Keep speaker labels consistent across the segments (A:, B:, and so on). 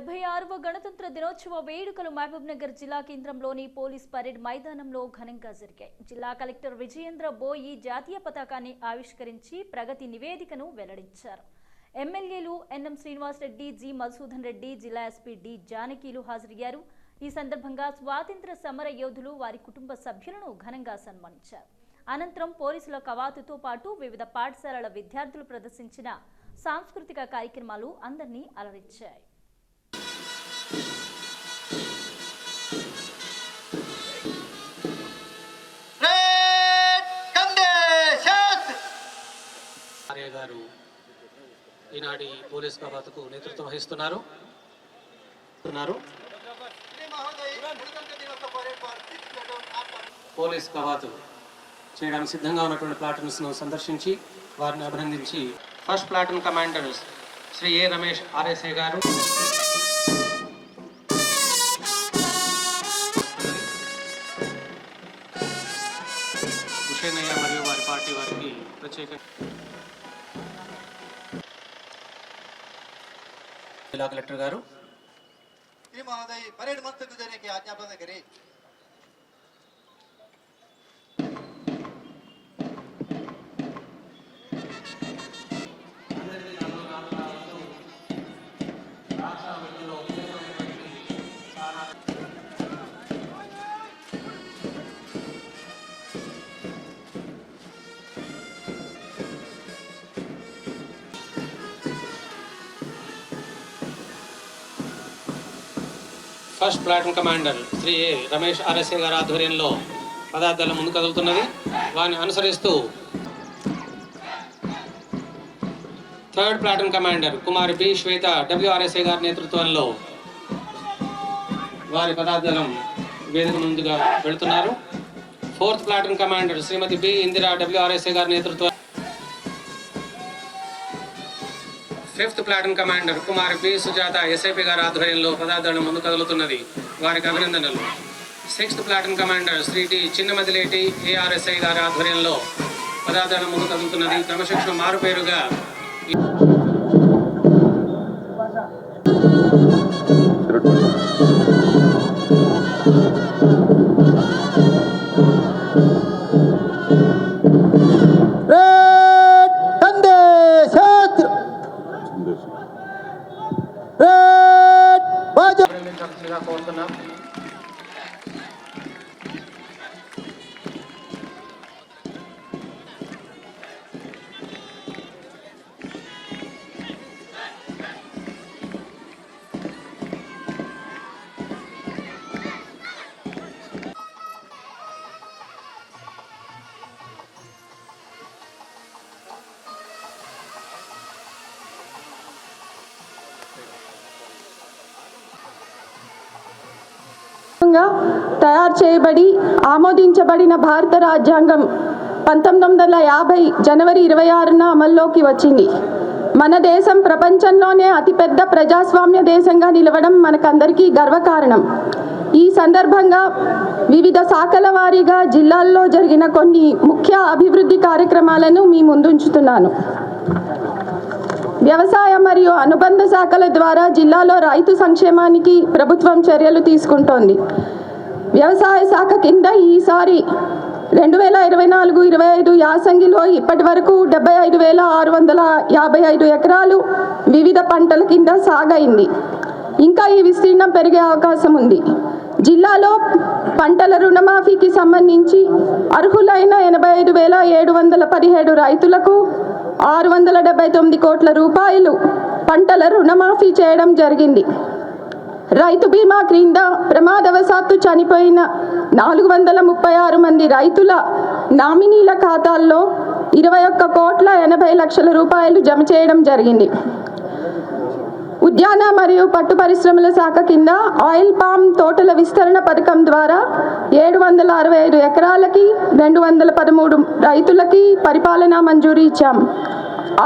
A: డెబ్బై ఆరవ గణతంత్ర దినోత్సవ వేడుకలు మహబూబ్ నగర్ జిల్లా కేంద్రంలోని పోలీస్ పరేడ్ మైదానంలో ఘనంగా జరిగాయి జిల్లా కలెక్టర్ విజయేంద్ర బోయి జాతీయ పతాకాన్ని ఆవిష్కరించి ప్రగతి నివేదికను వెల్లడించారు ఎమ్మెల్యేలు ఎన్ఎం శ్రీనివాసరెడ్డి జి మధుసూదన్ రెడ్డి జిల్లా ఎస్పీ డి జానకీలు హాజరయ్యారు ఈ సందర్భంగా స్వాతంత్ర సమర యోధులు వారి కుటుంబ సభ్యులను ఘనంగా సన్మానించారు అనంతరం పోలీసుల కవాతుతో పాటు వివిధ పాఠశాలల విద్యార్థులు ప్రదర్శించిన సాంస్కృతిక కార్యక్రమాలు అందరినీ అలరించాయి
B: ఈనాటి పోలీస్ కవాతుకు నేతృత్వం వహిస్తున్నారు పోలీస్ కవాతు చేయడానికి సిద్ధంగా ఉన్నటువంటి ను సందర్శించి వారిని అభినందించి first platoon commanders Shri A Ramesh RSA గారు హుషేనయ్య మరియు వారి పార్టీ వారికి ప్రత్యేక జిల్లా కలెక్టర్ గారు
C: మహోదయ పరేడ్ మంత్ గుజరే ఆజ్ఞాపన కరే
B: first platoon commander Shri Ramesh RSA గారి ఆధ్వర్యంలో పదార్థాలు ముందు కదులుతున్నది వారిని అనుసరిస్తూ third platoon commander Kumar B Shweta WRSA గారి నేతృత్వంలో వారి పదార్థాలు వేదిక ముందుగా వెళుతున్నారు fourth platoon commander Shrimati B Indira WRSA గారి నేతృత్వం fifth platoon commander Kumar P Sujatha SIP గారి ఆధ్వర్యంలో పదార్థాలను ముందు కదులుతున్నది వారికి అభినందనలు sixth platoon commander Shri T Chinnamadileti ARSI గారి ఆధ్వర్యంలో పదార్థాలను ముందు కదులుతున్నది క్రమశిక్షణ మారు పేరుగా Sri Lanka Orthodox.
D: భాగంగా తయారు చేయబడి ఆమోదించబడిన భారత రాజ్యాంగం పంతొమ్మిది వందల యాభై జనవరి ఇరవై ఆరున అమల్లోకి వచ్చింది మన దేశం ప్రపంచంలోనే అతిపెద్ద ప్రజాస్వామ్య దేశంగా నిలవడం మనకందరికీ గర్వకారణం ఈ సందర్భంగా వివిధ శాఖల వారీగా జిల్లాల్లో జరిగిన కొన్ని ముఖ్య అభివృద్ధి కార్యక్రమాలను మీ ముందుంచుతున్నాను వ్యవసాయ మరియు అనుబంధ శాఖల ద్వారా జిల్లాలో రైతు సంక్షేమానికి ప్రభుత్వం చర్యలు తీసుకుంటోంది వ్యవసాయ శాఖ కింద ఈసారి రెండు వేల ఇరవై నాలుగు ఇరవై ఐదు యాసంగిలో ఇప్పటి వరకు డెబ్బై ఐదు వేల ఆరు వందల యాభై ఐదు ఎకరాలు వివిధ పంటల కింద సాగైంది ఇంకా ఈ విస్తీర్ణం పెరిగే అవకాశం ఉంది జిల్లాలో పంటల రుణమాఫీకి సంబంధించి అర్హులైన ఎనభై ఐదు వేల ఏడు వందల పదిహేడు రైతులకు ఆరు వందల డెబ్బై తొమ్మిది కోట్ల రూపాయలు పంటల రుణమాఫీ చేయడం జరిగింది రైతు బీమా క్రింద ప్రమాదవశాత్తు చనిపోయిన నాలుగు వందల ముప్పై ఆరు మంది రైతుల నామినీల ఖాతాల్లో ఇరవై ఒక్క కోట్ల ఎనభై లక్షల రూపాయలు జమ చేయడం జరిగింది ఉద్యాన మరియు పట్టు పరిశ్రమల శాఖ కింద ఆయిల్ పామ్ తోటల విస్తరణ పథకం ద్వారా ఏడు వందల అరవై ఐదు ఎకరాలకి రెండు వందల పదమూడు రైతులకి పరిపాలన మంజూరు ఇచ్చాం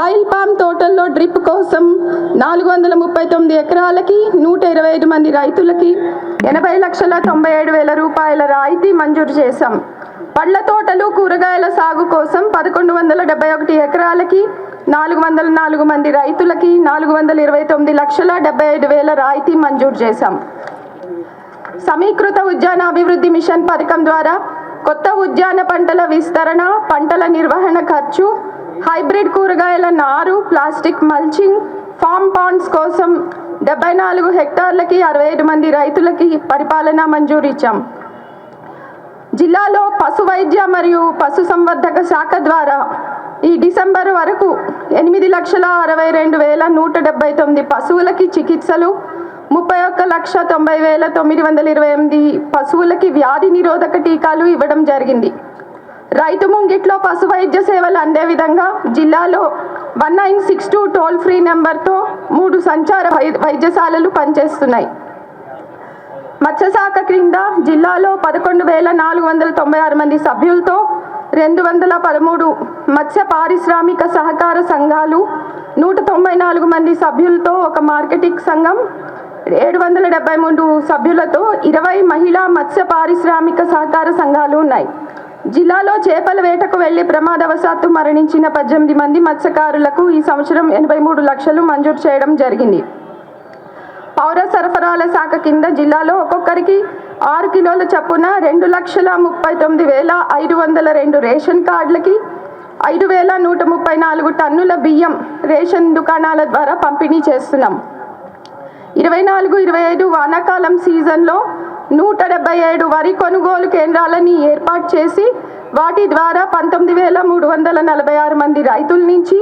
D: ఆయిల్ పామ్ తోటల్లో డ్రిప్ కోసం నాలుగు వందల ముప్పై తొమ్మిది ఎకరాలకి నూట ఇరవై ఐదు మంది రైతులకి ఎనభై లక్షల తొంభై ఏడు వేల రూపాయల రాయితీ మంజూరు చేశాం పండ్ల తోటలు కూరగాయల సాగు కోసం పదకొండు వందల డెబ్బై ఒకటి ఎకరాలకి నాలుగు వందల నాలుగు మంది రైతులకి నాలుగు వందల ఇరవై తొమ్మిది లక్షల డెబ్బై ఐదు వేల రాయితీ మంజూరు చేశాం సమీకృత ఉద్యాన అభివృద్ధి మిషన్ పథకం ద్వారా కొత్త ఉద్యాన పంటల విస్తరణ పంటల నిర్వహణ ఖర్చు హైబ్రిడ్ కూరగాయల నారు ప్లాస్టిక్ మల్చింగ్ ఫామ్ పాండ్స్ కోసం డెబ్బై నాలుగు హెక్టార్లకి అరవై ఐదు మంది రైతులకి పరిపాలన మంజూరు ఇచ్చాం జిల్లాలో పశు వైద్య మరియు పశు సంవర్ధక శాఖ ద్వారా ఈ డిసెంబర్ వరకు ఎనిమిది లక్షల అరవై రెండు వేల నూట డెబ్బై తొమ్మిది పశువులకి చికిత్సలు ముప్పై ఒక్క లక్ష తొంభై వేల తొమ్మిది వందల ఇరవై ఎనిమిది పశువులకి వ్యాధి నిరోధక టీకాలు ఇవ్వడం జరిగింది రైతు ముంగిట్లో పశు వైద్య సేవలు అందే విధంగా జిల్లాలో one nine six two toll free నెంబర్తో మూడు సంచార వైద్యశాలలు పనిచేస్తున్నాయి మత్స్యశాఖ క్రింద జిల్లాలో పదకొండు వేల నాలుగు వందల తొంభై ఆరు మంది సభ్యులతో రెండు వందల పదమూడు మత్స్య పారిశ్రామిక సహకార సంఘాలు నూట తొంభై నాలుగు మంది సభ్యులతో ఒక మార్కెటింగ్ సంఘం ఏడు వందల డెబ్బై మూడు సభ్యులతో ఇరవై మహిళా మత్స్య పారిశ్రామిక సహకార సంఘాలు ఉన్నాయి జిల్లాలో చేపల వేటకు వెళ్లి ప్రమాదవశాత్తు మరణించిన పద్దెనిమిది మంది మత్స్యకారులకు ఈ సంవత్సరం ఎనభై మూడు లక్షలు మంజూరు చేయడం జరిగింది పౌర సరఫరాల శాఖ కింద జిల్లాలో ఒక్కొక్కరికి ఆరు కిలోల చప్పున రెండు లక్షల ముప్పై తొమ్మిది వేల ఐదు వందల రెండు రేషన్ కార్డులకి ఐదు వేల నూట ముప్పై నాలుగు టన్నుల బియ్యం రేషన్ దుకాణాల ద్వారా పంపిణీ చేస్తున్నాం ఇరవై నాలుగు ఇరవై ఐదు వానాకాలం సీజన్లో నూట డెబ్బై ఏడు వరి కొనుగోలు కేంద్రాలని ఏర్పాటు చేసి వాటి ద్వారా పంతొమ్మిది వేల మూడు వందల నలభై ఆరు మంది రైతుల నుంచి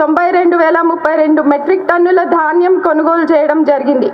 D: తొంభై రెండు వేల ముప్పై రెండు మెట్రిక్ టన్నుల ధాన్యం కొనుగోలు చేయడం జరిగింది